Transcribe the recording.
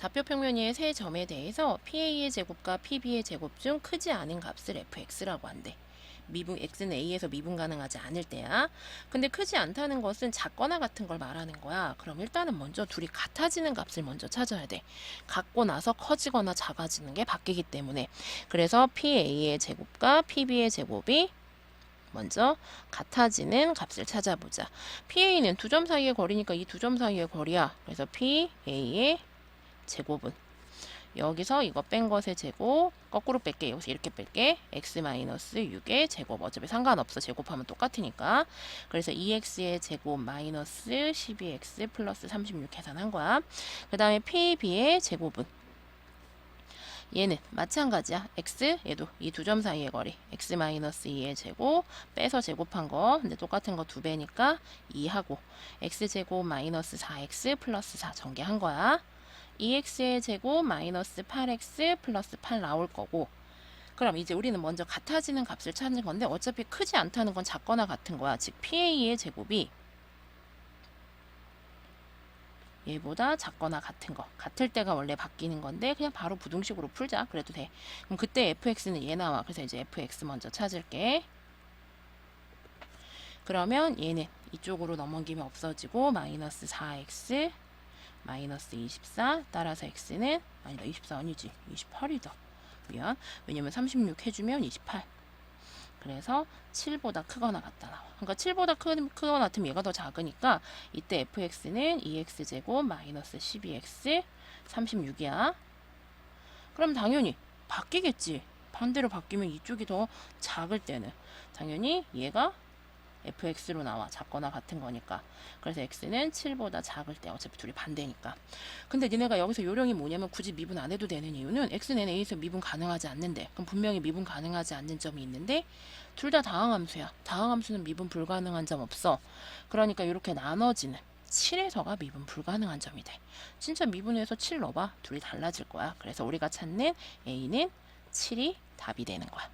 좌표 평면의 세 점에 대해서 PA의 제곱과 PB의 제곱 중 크지 않은 값을 fx라고 한대. 미분 x는 a에서 미분 가능하지 않을 때야. 근데 크지 않다는 것은 작거나 같은 걸 말하는 거야. 그럼 일단은 먼저 둘이 같아지는 값을 먼저 찾아야 돼. 같고 나서 커지거나 작아지는 게 바뀌기 때문에. 그래서 PA의 제곱과 PB의 제곱이 먼저 같아지는 값을 찾아보자. PA는 두 점 사이의 거리니까 이 두 점 사이의 거리야. 그래서 PA의 제곱은. 여기서 이거 뺀 것의 제곱 거꾸로 뺄게. 여기서 이렇게 뺄게. x-6의 제곱. 어차피 상관없어. 제곱하면 똑같으니까. 그래서 2x의 제곱 마이너스 12x 플러스 36 계산한 거야. 그 다음에 PB의 제곱은? 얘는 마찬가지야. x 얘도 이 두 점 사이의 거리. x-2의 제곱 빼서 제곱한 거. 근데 똑같은 거 두 배니까 2하고. x제곱 마이너스 4x 플러스 4 전개한 거야 2x의 제곱 마이너스 8x 플러스 8 나올 거고. 그럼 이제 우리는 먼저 같아지는 값을 찾는 건데 어차피 크지 않다는 건 작거나 같은 거야. 즉 PA의 제곱이 얘보다 작거나 같은 거. 같을 때가 원래 바뀌는 건데 그냥 바로 부등식으로 풀자. 그래도 돼. 그럼 그때 fx는 얘 나와. 그래서 이제 fx 먼저 찾을게. 그러면 얘는 이쪽으로 넘어기면 없어지고 마이너스 4x 마이너스 24 따라서 x는 아니다 24 아니지. 28이다. 미안. 왜냐면 36 해주면 28 그래서 7보다 크거나 같다 나와. 그러니까 7보다 크, 크거나 같으면 얘가 더 작으니까 이때 fx는 2x제곱 마이너스 12x 36이야. 그럼 당연히 바뀌겠지. 반대로 바뀌면 이쪽이 더 작을 때는. 당연히 얘가 fx로 나와 작거나 같은 거니까. 그래서 x는 7보다 작을 때 어차피 둘이 반대니까. 근데 니네가 여기서 요령이 뭐냐면 굳이 미분 안 해도 되는 이유는 x는 a에서 미분 가능하지 않는데 그럼 분명히 미분 가능하지 않는 점이 있는데 둘 다 다항함수야. 다항함수는 미분 불가능한 점 없어. 그러니까 이렇게 나눠지는 7에서가 미분 불가능한 점이 돼. 진짜 미분해서 7 넣어봐. 둘이 달라질 거야. 그래서 우리가 찾는 a는 7이 답이 되는 거야